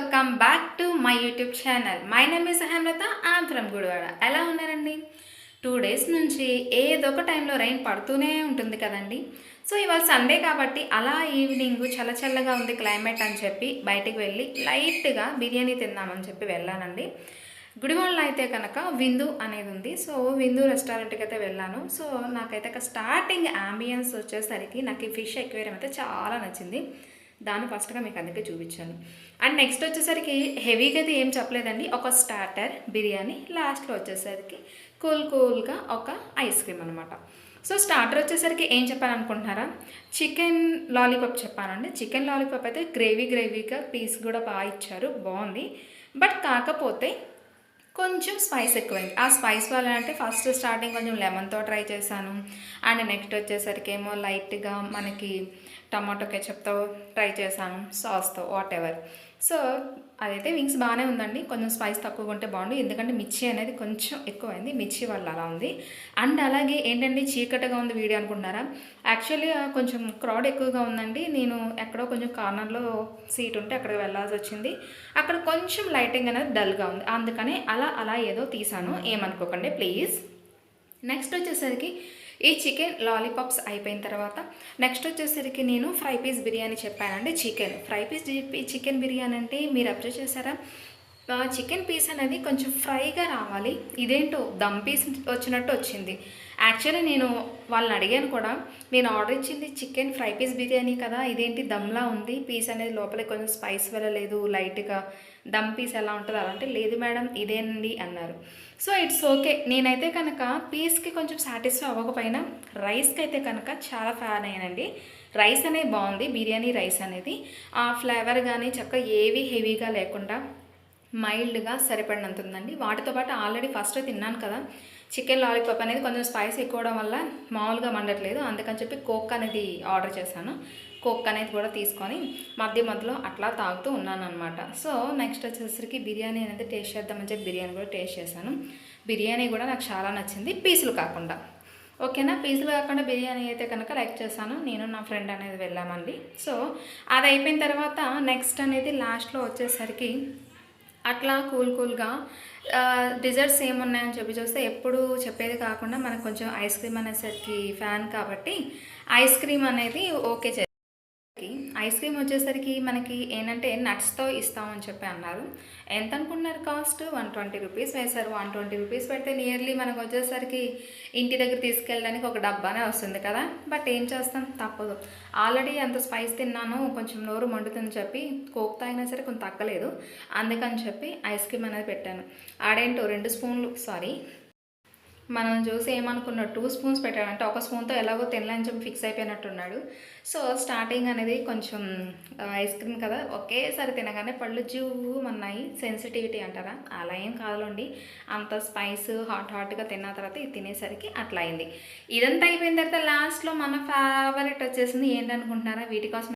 Welcome back to my YouTube channel my name is Hemalatha I'm from Gudivada ఎలా ఉన్నారండి? Two days నుంచి ఏదో ఒక టైంలో రైన్ పడుతూనే ఉంటుంది కదండి. సో ఇవాళ సండే కాబట్టి అలా ఈవినింగ్ చల్ల చల్లగా ఉంది క్లైమేట్ అని చెప్పి బయటికి వెళ్ళి లైట్గా బిర్యానీ తిందామని చెప్పి వెళ్ళానండి. గుడివాడలో అయితే కనుక విందు అనేది ఉంది. సో విందు రెస్టారెంట్కి అయితే వెళ్ళాను. సో నాకైతే ఒక స్టార్టింగ్ అంబియన్స్ వచ్చేసరికి నాకు ఈ ఫిష్ ఎక్వేరియం అయితే చాలా నచ్చింది. దాన్ని ఫస్ట్గా మీకు అందుకే చూపించాను. అండ్ నెక్స్ట్ వచ్చేసరికి హెవీగా అయితే ఏం చెప్పలేదండి. ఒక స్టార్టర్ బిర్యానీ లాస్ట్లో వచ్చేసరికి కూల్ కూల్గా ఒక ఐస్ క్రీమ్ అనమాట సో స్టార్టర్ వచ్చేసరికి ఏం చెప్పాలనుకుంటున్నారా? చికెన్ లాలీపాప్ చెప్పానండి. చికెన్ లాలీపాప్ అయితే గ్రేవీ గ్రేవీగా పీస్ కూడా బాగా ఇచ్చారు. బాగుంది. బట్ కాకపోతే కొంచెం స్పైస్ ఎక్కువైంది. ఆ స్పైస్ వల్ల అంటే ఫస్ట్ స్టార్టింగ్ కొంచెం లెమన్తో ట్రై చేశాను. అండ్ నెక్స్ట్ వచ్చేసరికి ఏమో లైట్గా మనకి టమాటో కెచప్తో ట్రై చేశాను సాస్తో వాట్ ఎవర్ సో అదైతే వింగ్స్ బాగానే ఉందండి. కొంచెం స్పైస్ తక్కువగా ఉంటే బాగుండు. ఎందుకంటే మిర్చి అనేది కొంచెం ఎక్కువైంది. మిర్చి వల్ల అలా ఉంది. అండ్ అలాగే ఏంటంటే చీకటిగా ఉంది వీడియో అనుకుంటున్నారా? యాక్చువల్లీ కొంచెం క్రౌడ్ ఎక్కువగా ఉందండి. నేను ఎక్కడో కొంచెం కార్నర్లో సీట్ ఉంటే అక్కడికి వెళ్ళాల్సి వచ్చింది. అక్కడ కొంచెం లైటింగ్ అనేది డల్గా ఉంది. అందుకని అలా అలా ఏదో తీసాను ఏమనుకోకండి ప్లీజ్. నెక్స్ట్ వచ్చేసరికి ఈ చికెన్ లాలీపాప్స్ అయిపోయిన తర్వాత నెక్స్ట్ వచ్చేసరికి నేను ఫ్రై పీస్ బిర్యానీ చెప్పానండి chicken. Fry piece chicken biryani అంటే మీరు అబ్జర్వ్ చేశారా? చికెన్ పీస్ అనేది కొంచెం ఫ్రైగా రావాలి. ఇదేంటో దమ్ పీస్ వచ్చినట్టు వచ్చింది. యాక్చువల్లీ నేను వాళ్ళని అడిగాను కూడా నేను ఆర్డర్ ఇచ్చింది చికెన్ ఫ్రై పీస్ బిర్యానీ కదా ఇదేంటి దమ్లా ఉంది? పీస్ అనేది లోపల కొంచెం స్పైస్ వెళ్ళలేదు లైట్గా దమ్ పీస్ ఎలా ఉంటుంది? అలా అంటే లేదు మేడం ఇదేనండి అన్నారు. సో ఇట్స్ ఓకే నేనైతే కనుక పీస్కి కొంచెం సాటిస్ఫై అవ్వకపోయినా రైస్కి అయితే కనుక చాలా ఫ్యాన్ అయ్యానండి. రైస్ అనేది బాగుంది బిర్యానీ రైస్ అనేది. ఆ ఫ్లేవర్ కానీ చక్కగా ఏవి హెవీగా లేకుండా మైల్డ్గా సరిపడినంత ఉందండి వాటితో పాటు ఆల్రెడీ ఫస్ట్ తిన్నాను కదా. చికెన్ లాలీపాప్ అనేది కొంచెం స్పైస్ ఎక్కువడం వల్ల మామూలుగా మండట్లేదు. అందుకని చెప్పి కోక్ అనేది ఆర్డర్ చేశాను. కోక్ అనేది కూడా తీసుకొని మధ్య మధ్యలో అట్లా తాగుతూ ఉన్నాను అనమాట సో నెక్స్ట్ వచ్చేసరికి బిర్యానీ అనేది టేస్ట్ చేద్దామని చెప్పి బిర్యానీ కూడా టేస్ట్ చేశాను. బిర్యానీ కూడా నాకు చాలా నచ్చింది. పీసులు కాకుండా. ఓకేనా? పీసులు కాకుండా బిర్యానీ అయితే కనుక లైక్ చేశాను. నేను నా ఫ్రెండ్ అనేది వెళ్ళామండి. సో అది అయిపోయిన తర్వాత నెక్స్ట్ అనేది లాస్ట్లో వచ్చేసరికి అట్లా కూల్ కూల్గా డిజర్ట్స్ ఏమున్నాయని చెప్పి చూస్తే ఎప్పుడు చెప్పేది కాకుండా మనకు కొంచెం ఐస్ క్రీమ్ అనేసరికి ఫ్యాన్ కాబట్టి ఐస్ క్రీమ్ అనేది ఓకే చే ఐస్ క్రీమ్ వచ్చేసరికి మనకి ఏంటంటే నట్స్తో ఇస్తామని చెప్పి అన్నారు. ఎంత అనుకున్నారు కాస్ట్? వన్ ట్వంటీ రూపీస్ వేశారు. వన్ ట్వంటీ రూపీస్ పెడితే నియర్లీ మనకు వచ్చేసరికి ఇంటి దగ్గర తీసుకెళ్ళడానికి ఒక డబ్బానే వస్తుంది కదా. బట్ ఏం చేస్తాం? తప్పదు. ఆల్రెడీ అంత స్పైస్ తిన్నాను. కొంచెం నోరు మండుతుందని చెప్పి కోక్ తాగినా సరే కొంచెం తగ్గలేదు. అందుకని చెప్పి ఐస్ క్రీమ్ అనేది పెట్టాను. ఆడేంటో రెండు స్పూన్లు సారీ మనం చూసి ఏమనుకున్న టూ స్పూన్స్ పెట్టాడంటే. ఒక స్పూన్తో ఎలాగో తినలేని చెప్పి ఫిక్స్ అయిపోయినట్టున్నాడు. సో స్టార్టింగ్ అనేది కొంచెం ఐస్ క్రీమ్ కదా. ఒకేసారి తినగానే పళ్ళు జూమన్నాయి సెన్సిటివిటీ అంటారా? అలా ఏం కాదులండి. అంత స్పైస్ హాట్ హాట్గా తిన్న తర్వాత ఇది తినేసరికి అట్లా అయింది. ఇదంతా అయిపోయిన తర్వాత లాస్ట్లో మన ఫేవరెట్ వచ్చేసింది ఏంటనుకుంటున్నారా వీటి కోసం